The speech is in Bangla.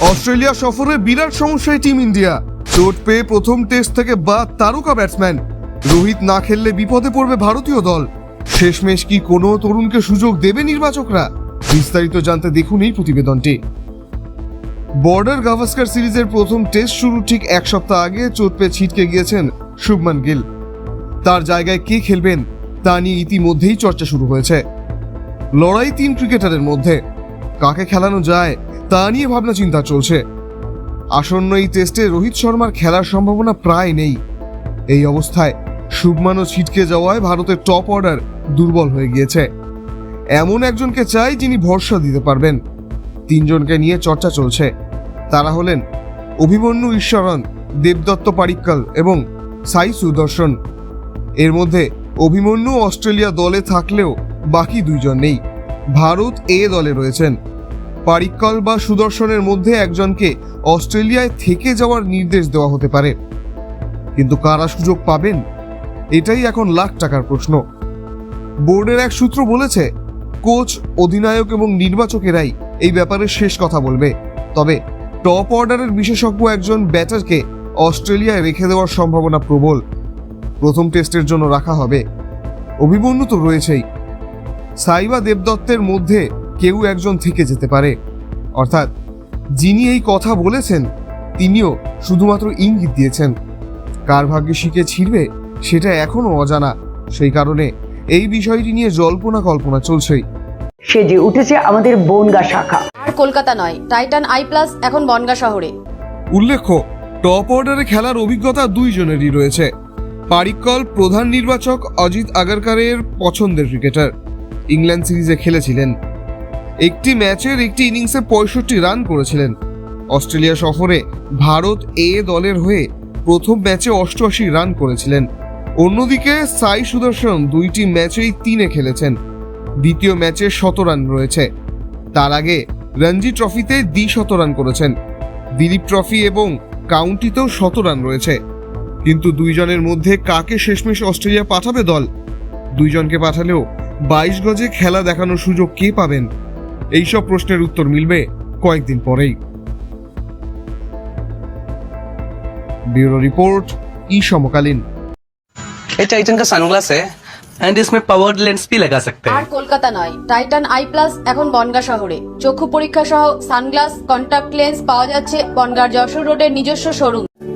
অস্ট্রেলিয়া সফরে বিরাট সমস্যায় টিম ইন্ডিয়া। চোট পেয়ে প্রথম টেস্ট থেকে বাদ তারকা ব্যাটসম্যান। রোহিত না খেললে বিপদে পড়বে ভারতীয় দল। শেষমেশ কি কোনো তরুণকে সুযোগ দেবে নির্বাচকরা? বিস্তারিত জানতে দেখুন এই প্রতিবেদনটি। বর্ডার গাভাস্কার সিরিজের প্রথম টেস্ট শুরু ঠিক এক সপ্তাহ আগে চোট পেয়ে ছিটকে গিয়েছেন শুভমান গিল। তার জায়গায় কে খেলবেন তা নিয়ে ইতিমধ্যেই চর্চা শুরু হয়েছে। লড়াই তিন ক্রিকেটারের মধ্যে। কাকে খেলানো যায় তা নিয়ে ভাবনা চিন্তা চলছে। আসন্ন এই টেস্টে রোহিত শর্মার খেলার সম্ভাবনা প্রায় নেই। এই অবস্থায় শুভমানও ছিটকে যাওয়ায় ভারতের টপ অর্ডার দুর্বল হয়ে গিয়েছে। এমন একজনকে চাই যিনি ভরসা দিতে পারবেন। তিনজনকে নিয়ে চর্চা চলছে। তারা হলেন অভিমন্যু ঈশ্বরন, দেবদত্ত পারিক্কাল এবং সাই সুদর্শন। এর মধ্যে অভিমন্যু অস্ট্রেলিয়া দলে থাকলেও বাকি দুইজন নেই। ভারত এ দলে রয়েছেন। পারিক্কল বা সুদর্শনের মধ্যে একজনকে অস্ট্রেলিয়ায় থেকে যাওয়ার নির্দেশ দেওয়া হতে পারে। কিন্তু কারা সুযোগ পাবেন? এটাই এখন লাখ টাকার প্রশ্ন। বোর্ডের এক সূত্র বলেছে, কোচ, অধিনায়ক এবং নির্বাচকেরাই এই ব্যাপারে শেষ কথা বলবে। তবে টপ অর্ডারের বিশেষজ্ঞ একজন ব্যাটারকে অস্ট্রেলিয়ায় রেখে দেওয়ার সম্ভাবনা প্রবল। প্রথম টেস্টের জন্য রাখা হবে। অভিমন্যু তো রয়েছেই। সাইবা দেবদত্তের মধ্যে কেউ একজন থেকে যেতে পারে। অর্থাৎ যিনি এই কথা বলেছেন তিনিও শুধুমাত্র ইঙ্গিত দিয়েছেন। কার ভাগ্যে শিখে ছিড়বে সেটা এখনও অজানা। সেই কারণে এই বিষয়টি নিয়ে জল্পনা কল্পনা চলছেই। সেজে উঠেছে আমাদের বনগা শাখা। আর কলকাতা নয় টাইটান আই প্লাস এখন বনগা শহরে। উল্লেখ্য টপ অর্ডারে খেলার অভিজ্ঞতা দুইজনেরই রয়েছে। পারিক্কল প্রধান নির্বাচক অজিত আগারকারের পছন্দের ক্রিকেটার। ইংল্যান্ড সিরিজে খেলেছিলেন। একটি ম্যাচের একটি ইনিংসে পঁয়ষট্টি রান করেছিলেন। অস্ট্রেলিয়া সফরে ভারত এ দলের হয়ে প্রথম ম্যাচে অষ্টআশি রান করেছিলেন। অন্যদিকে সাই সুদর্শন দুইটি ম্যাচেই তিনে খেলেছেন। দ্বিতীয় ম্যাচে শত রান রয়েছে। তার আগে রঞ্জি ট্রফিতে দ্বি শত রান করেছেন। দিলীপ ট্রফি এবং কাউন্টিতেও শত রান রয়েছে। কিন্তু দুইজনের মধ্যে কাকে শেষমেশ অস্ট্রেলিয়া পাঠাবে দল? দুইজনকে পাঠালেও বাইশ গজে খেলা দেখানোর সুযোগ কে পাবেন? এইসব প্রশ্নের উত্তর মিলবে কয়েকদিন পরেই ব্যুরো রিপোর্ট ই সমকালীন ये टाइटन का सनग्लास है एंड इसमें पावर्ड लेंस भी लगा सकते আর हैं কলকাতা নয় টাইটান আই প্লাস এখন বনগা শহরে চক্ষু পরীক্ষা সহ সানগ্লাস কন্টাক্ট লেন্স পাওয়া যাচ্ছে বনগার যশোর রোডের নিজস্ব শোরুম